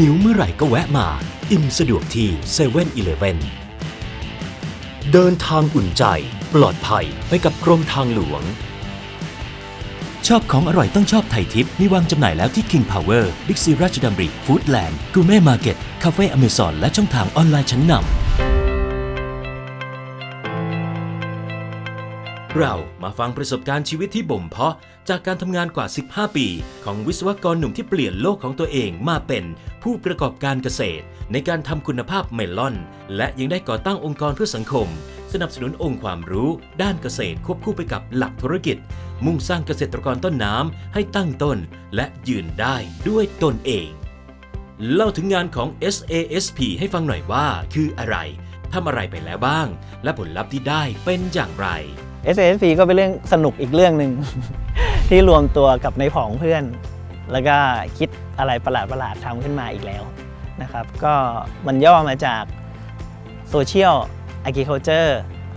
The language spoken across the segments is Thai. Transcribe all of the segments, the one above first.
หิวเมื่อไหร่ก็แวะมา อิ่มสะดวกที่7 e เ e ่ e อเเดินทางอุ่นใจ ปลอดภัยไปกับกรมทางหลวง ชอบของอร่อยต้องชอบไทยทิป มีวางจำหน่ายแล้วที่ King Power, Big C ราชดำริฟู้ดแลนด์กูเม่มาร์เก็ตคาเฟ่อเมซอนและช่องทางออนไลน์ชั้นนำ เรามาฟังประสบการณ์ชีวิตที่บ่มเพาะ จากการทำงานกว่า 15 ปี ของวิศวกรหนุ่มที่เปลี่ยนโลกของตัวเองมาเป็นผู้ประกอบการเกษตร ในการทำคุณภาพเมลอน และยังได้ก่อตั้งองค์กรเพื่อสังคม สนับสนุนองค์ความรู้ ด้านเกษตรควบคู่ไปกับหลักธุรกิจ มุ่งสร้างเกษตรกรต้นน้ำให้ตั้งต้น และยืนได้ด้วยตนเอง เล่าถึงงานของ SASP ให้ฟังหน่อยว่า คืออะไรทำอะไรไปแล้วบ้าง และผลลัพธ์ที่ได้เป็นอย่างไร s s p ก็เป็นเรื่องสนุกอีกเรื่องหนึ่ง ที่รวมตัวกับในผองเพื่อน แล้วก็คิดอะไรประหลาดประหลาดๆทำขึ้นมาอีกแล้วนะครับ ก็มันย่อมาจาก Social Agriculture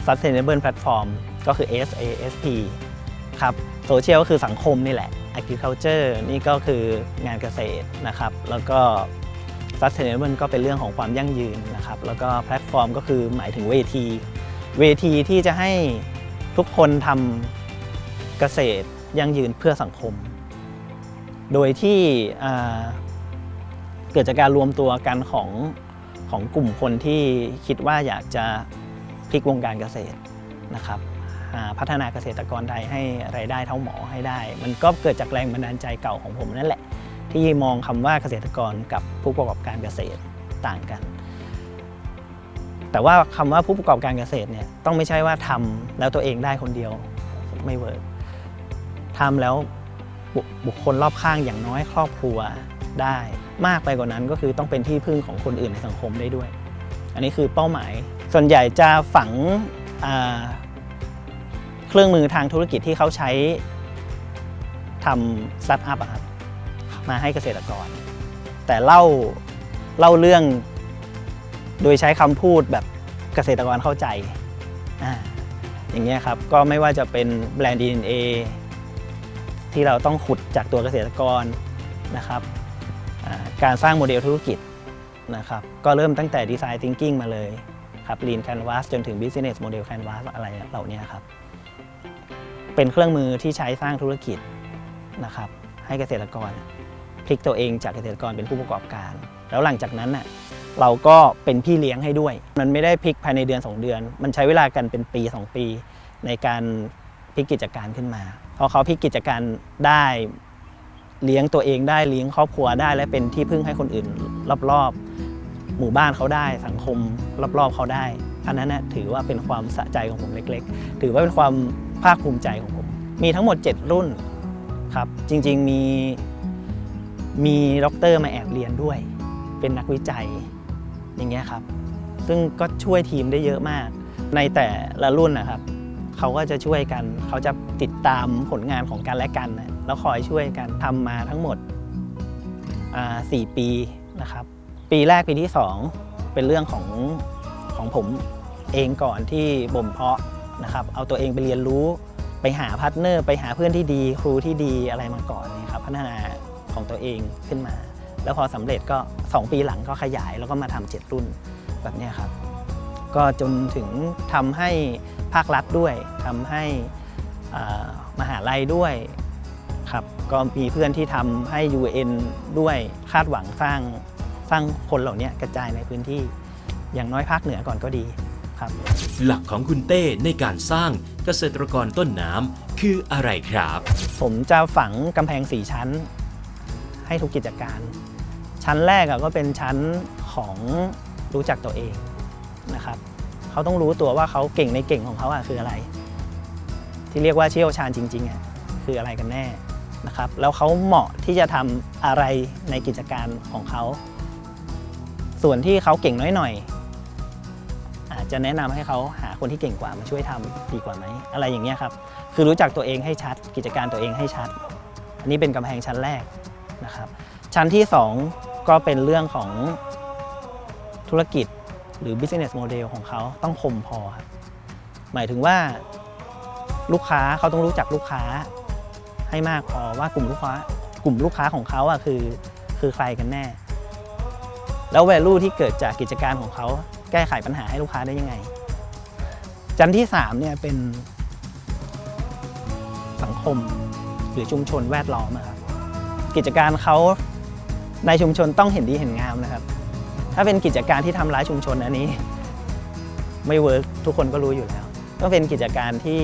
Sustainable Platform ก็คือ SASP ครับ Social ก็คือสังคมนี่แหละ Agriculture นี่ก็คืองานเกษตรนะครับ แล้วก็ Sustainable ก็เป็นเรื่องของความยั่งยืนนะครับ แล้วก็แพลตฟอร์มก็คือหมายถึงเวที เวทีที่จะให้ ทุกคนทำเกษตรยั่งยืนเพื่อสังคม โดยที่เกิดจากการรวมตัวกันของของกลุ่มคนที่คิดว่าอยากจะพลิกวงการเกษตรนะครับพัฒนาเกษตรกรไทยให้ไรายได้เท่าหมอให้ได้ มันก็เกิดจากแรงบันดาลใจเก่าของผมนั่นแหละ ที่มองคำว่าเกษตรกรกับผู้ประกอบการเกษตรต่างกัน แต่ว่าคำว่าผู้ประกอบการเกษตรเนี่ยต้องไม่ใช่ว่าทำแล้วตัวเองได้คนเดียวไม่เวิร์กทำแล้วบุคคลรอบข้างอย่างน้อยครอบครัวได้ มากไปกว่านั้นก็คือต้องเป็นที่พึ่งของคนอื่นในสังคมได้ด้วย อันนี้คือเป้าหมาย ส่วนใหญ่จะฝังเครื่องมือทางธุรกิจที่เขาใช้ทำสตาร์ทอัพมาให้เกษตรกร แต่เล่าเล่าเรื่อง โดยใช้คำพูดแบบเกษตรกรเข้าใจอาอย่างเงี้ยครับก็ไม่ว่าจะเป็นแบรนด์ DNA ที่เราต้องขุดจากตัวเกษตรกรนะครับการสร้างโมเดลธุรกิจนะครับก็เริ่มตั้งแต่ Design Thinking มาเลยครับ Lean Canvas จนถึง Business Model Canvas อะไรเหล่านี้ครับ เป็นเครื่องมือที่ใช้สร้างธุรกิจนะครับให้เกษตรกรพลิกตัวเองจากเกษตรกรเป็นผู้ประกอบการ แล้วหลังจากนั้นน่ะ เราก็เป็นพี่เลี้ยงให้ด้วย มันไม่ได้พลิกภายในเดือน 2 เดือน มันใช้เวลากันเป็นปี 2 ปี ในการพลิกกิจการขึ้นมา พอเขาพลิกกิจการได้เลี้ยงตัวเองได้เลี้ยงครอบครัวได้ และเป็นที่พึ่งให้คนอื่นรอบๆ หมู่บ้านเขาได้สังคมรอบๆเขาได้ อันนั้นนะถือว่าเป็นความสะใจของผมเล็ก ๆ ถือว่าเป็นความภาคภูมิใจของผม มีทั้งหมด 7 รุ่นครับจริงๆมีมีด็อกเตอร์มาแอบเรียนด้วย เป็นนักวิจัย อย่างเงี้ยครับ ซึ่งก็ช่วยทีมได้เยอะมาก ในแต่ละรุ่นนะครับเขาก็จะช่วยกัน เขาจะติดตามผลงานของกันและกันนะแล้วคอยช่วยกันทำมาทั้งหมดสี่ปีนะครับ ปีแรกปีที่ 2 เป็นเรื่องของของผมเองก่อนที่บ่มเพาะนะครับ เอาตัวเองไปเรียนรู้ไปหาพาร์ทเนอร์ ไปหาเพื่อนที่ดี ครูที่ดีอะไรมาก่อนนี่ยครับ พัฒนาของตัวเองขึ้นมา แล้วพอสำเร็จก็ 2 ปีหลังก็ขยายแล้วก็มาทำเจ็ดรุ่นแบบเนี้ยครับ ก็จนถึงทำให้ภาครัฐด้วยทำให้อ่ามหาลัยด้วยครับก็มีเพื่อนที่ทำให้ UN ด้วยคาดหวังสร้างสร้างคนเหล่านี้กระจายในพื้นที่ อย่างน้อยภาคเหนือก่อนก็ดีครับ หลักของคุณเต้ในการสร้างเกษตรกรต้นน้ำคืออะไรครับ ผมจะฝังกำแพงสีชั้น ให้ทุกกิจการ ชั้นแรกก็เป็นชั้นของรู้จักตัวเองนะครับเขาต้องรู้ตัวว่าเขาเก่งในเก่งของเขาคืออะไร ที่เรียกว่าเชี่ยวชาญจริงๆอะคืออะไรกันแน่นะครับแล้วเขาเหมาะที่จะทำอะไรในกิจการของเขา ส่วนที่เขาเก่งน้อยหน่อยอาจจะแนะนำให้เขาหาคนที่เก่งกว่ามาช่วยทำดีกว่าไหมอะไรอย่างเงี้ยครับคือรู้จักตัวเองให้ชัด กิจการตัวเองให้ชัด อันนี้เป็นกำแพงชั้นแรกนะครับชั้นที่ 2 ก็เป็นเรื่องของธุรกิจหรือ business model ของเขาต้องคมพอครับหมายถึงว่าลูกค้าเขาต้องรู้จักลูกค้าให้มากพอว่ากลุ่มลูกค้ากลุ่มลูกค้าของเขาอะคือคือใครกันแน่ แล้ว value ที่เกิดจากกิจการของเขาแก้ไขปัญหาให้ลูกค้าได้ยังไง จันที่3เนี่ยเป็นสังคมหรือชุมชนแวดล้อมครับกิจการเขา ในชุมชนต้องเห็นดีเห็นงามนะครับ ถ้าเป็นกิจการที่ทำร้ายชุมชนอันนี้ ไม่เวิร์กทุกคนก็รู้อยู่แล้วก็เป็นกิจการที่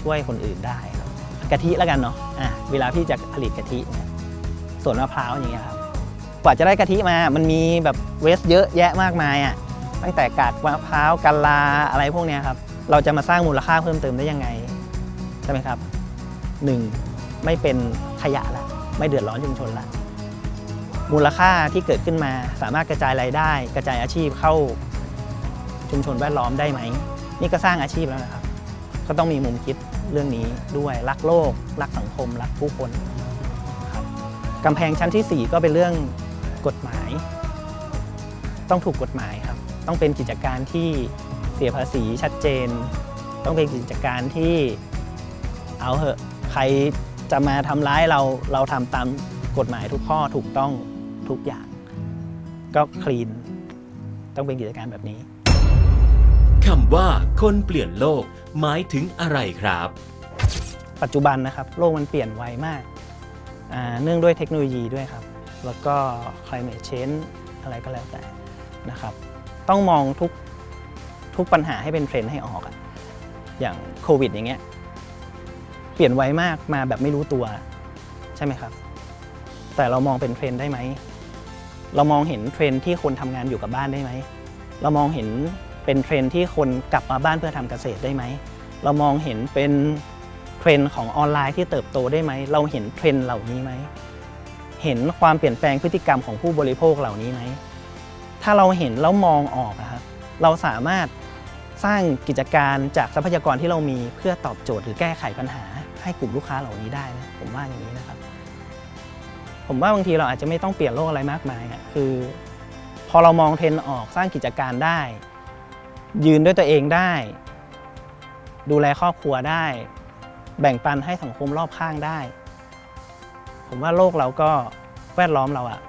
ช่วยคนอื่นได้ครับกะทิแล้วกันเนาะอะเวลาพี่จะผลิตกะทิเนี่ยสวนมะพร้าวอย่างเงี้ยครับกว่าจะได้กะทิมา มันมีแบบเวสเยอะแยะมากมายอะ ตั้งแต่กากมะพร้าวกะลาอะไรพวกเนี้ยครับ เราจะมาสร้างมูลค่าเพิ่มเติมได้ยังไง ใช่ไหมครับหนึ่งไม่เป็นขยะละ ไม่เดือดร้อนชุมชนละ มูลค่าที่เกิดขึ้นมาสามารถกระจายรายได้ กระจายอาชีพเข้าชุมชนแวดล้อมได้ไหม นี่ก็สร้างอาชีพแล้วนะครับ ก็ต้องมีมุมคิดเรื่องนี้ด้วยรักโลก รักสังคม รักผู้คนครับกำแพงชั้นทีสี่4 ก็เป็นเรื่องกฎหมาย ต้องถูกกฎหมายครับ ต้องเป็นกิจการที่เสียภาษีชัดเจน ต้องเป็นกิจการที่เอาเหอะใครจะมาทำร้ายเราเราทำตามกฎหมายทุกข้อถูกต้อง ทุกอย่าง ก็คลีน ต้องเป็นกิจการแบบนี้คำว่าคนเปลี่ยนโลกหมายถึงอะไรครับ ปัจจุบันนะครับ โลกมันเปลี่ยนไวมากอ่าเนื่องด้วยเทคโนโลยีด้วยครับ แล้วก็ climate change อะไรก็แล้วแต่นะครับ ต้องมองทุกทุกปัญหาให้เป็นเทรนด์ให้ออกอะอย่างโควิดอย่างเงี้ยเปลี่ยนไวมากมาแบบไม่รู้ตัว ใช่ไหมครับ แต่เรามองเป็นเทรนด์ได้ไหม เรามองเห็นเทรนที่คนทำงานอยู่กับบ้านได้ไหม เรามองเห็นเป็นเทรนที่คนกลับมาบ้านเพื่อทำเกษตรได้ไหม เรามองเห็นเป็นเทรนของออนไลน์ที่เติบโตได้ไหม เราเห็นเทรนเหล่านี้ไหม เห็นความเปลี่ยนแปลงพฤติกรรมของผู้บริโภคเหล่านี้ไหม ถ้าเราเห็นแล้วมองออกอะครับ เราสามารถสร้างกิจการจากทรัพยากรที่เรามีเพื่อตอบโจทย์หรือแก้ไขปัญหาให้กลุ่มลูกค้าเหล่านี้ได้นะ ผมว่าอย่างนี้นะครับ ผมว่าบางทีเราอาจจะไม่ต้องเปลี่ยนโลกอะไรมากมายอะคือ พอเรามองเทรนด์ออกสร้างกิจการได้ ยืนด้วยตัวเองได้ ดูแลครอบครัวได้ แบ่งปันให้สังคมรอบข้างได้ ผมว่าโลกเราก็แวดล้อมเราอะ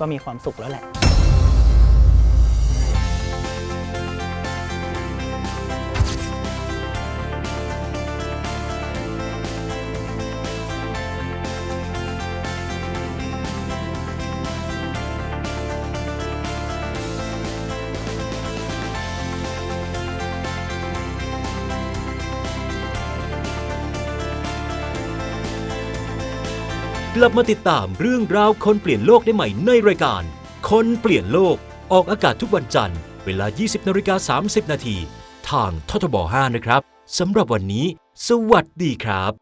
ก็มีความสุขแล้วแหละ กลับมาติดตามเรื่องราวคนเปลี่ยนโลกได้ใหม่ในรายการ คนเปลี่ยนโลกออกอากาศทุกวันจันทร์ เวลา 20นาฬิกา30 นาที ทางททบ 5 นะครับสำหรับวันนี้ สวัสดีครับ